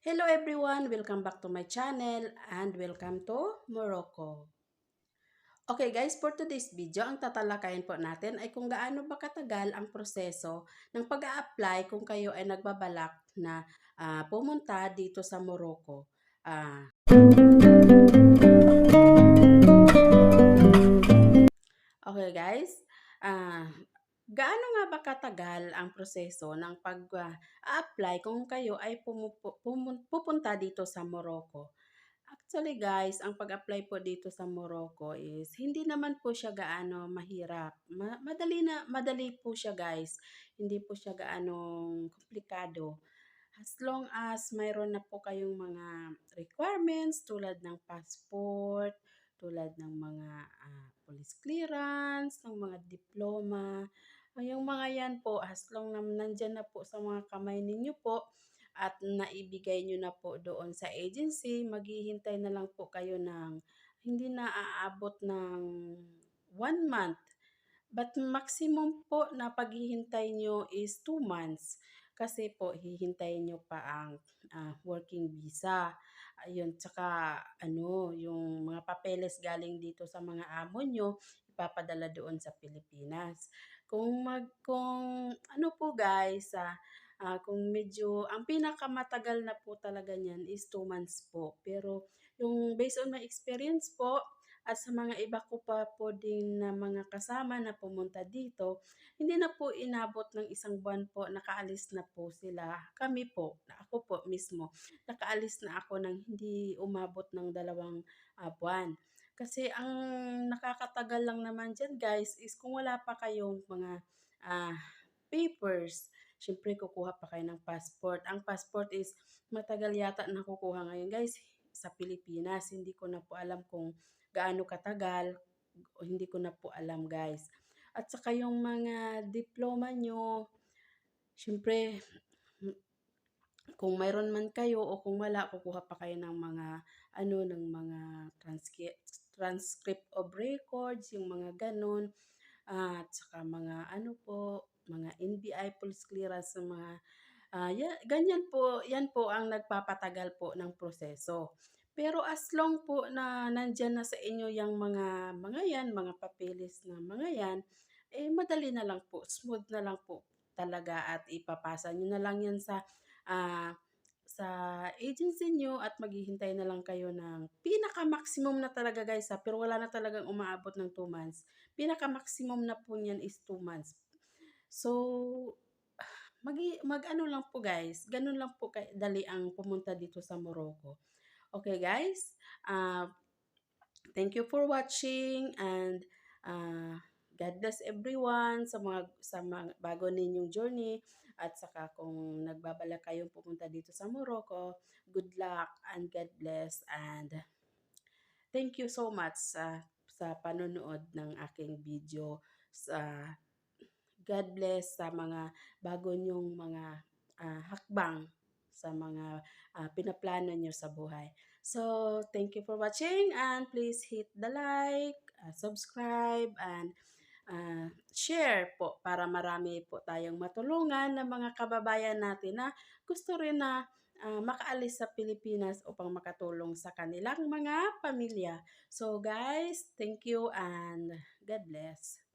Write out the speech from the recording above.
Hello everyone! Welcome back to my channel and welcome to Morocco. Okay guys, for today's video, ang tatalakayin po natin ay kung gaano ba katagal ang proseso ng pag apply kung kayo ay nagbabalak na ah, pumunta dito sa Morocco. Ah, okay guys, ah, gaano nga ba katagal ang proseso ng pag-apply kung kayo ay pupunta dito sa Morocco? Actually guys, ang pag-apply po dito sa Morocco is hindi naman po siya gaano mahirap. Ma- madali na madali po siya guys. Hindi po siya gaano komplikado. As long as mayroon na po kayong mga requirements tulad ng passport, tulad ng mga ah, police clearance, ng mga diploma, Ah, yung mga yan po, as long na nandyan na po sa mga kamay ninyo po, at naibigay nyo na po doon sa agency, maghihintay na lang po kayo ng hindi na aabot ng one month. But maximum po na paghihintay nyo is two months. Kasi po, hihintayin nyo pa ang ah, working visa. Ayun, tsaka ano, yung mga papeles galing dito sa mga amo nyo, ipapadala doon sa Pilipinas. Kung mag, kung ano po guys, ah, Ah, kung medyo, ang pinakamatagal na po talaga niyan is 2 months po. Pero yung based on my experience po, at sa mga iba ko pa po din na mga kasama na pumunta dito, hindi na po inabot ng isang buwan po, nakaalis na po sila. Kami po, na ako po mismo, nakaalis na ako ng hindi umabot ng dalawang ah, buwan. Kasi ang nakakatagal lang naman dyan guys is kung wala pa kayong mga ah, papers, syempre kukuha pa kayo ng passport. Ang passport is matagal yata nakukuha ngayon guys sa Pilipinas. Hindi ko na po alam kung gaano katagal. Hindi ko na po alam guys. At saka yung mga diploma nyo, syempre kung mayroon man kayo o kung wala, kukuha pa kayo ng mga ano ng mga transcript transcript of records, yung mga ganon. At saka mga ano po, mga NBI police clearance mga ah, ya- ganyan po, yan po ang nagpapatagal po ng proseso. Pero as long po na nandyan na sa inyo yung mga mga yan, mga papeles na mga yan, eh madali na lang po, smooth na lang po talaga at ipapasa nyo na lang yan sa ah, sa agency nyo at maghihintay na lang kayo ng pinaka-maximum na talaga guys ha, pero wala na talagang umaabot ng 2 months. Pinaka-maximum na po niyan is 2 months. So, mag, mag lang po guys, ganun lang po kay, dali ang pumunta dito sa Morocco. Okay guys, uh, thank you for watching and uh, God bless everyone sa mga sa mga bago ninyong journey at saka kung nagbabala kayong pumunta dito sa Morocco, good luck and God bless and thank you so much sa sa panonood ng aking video. Sa God bless sa mga bago nyong mga ah, hakbang sa mga ah, pinaplano nyo sa buhay. So, thank you for watching and please hit the like, ah, subscribe, and ah, share po para marami po tayong matulungan ng mga kababayan natin na gusto rin na ah, makaalis sa Pilipinas upang makatulong sa kanilang mga pamilya. So guys, thank you and God bless.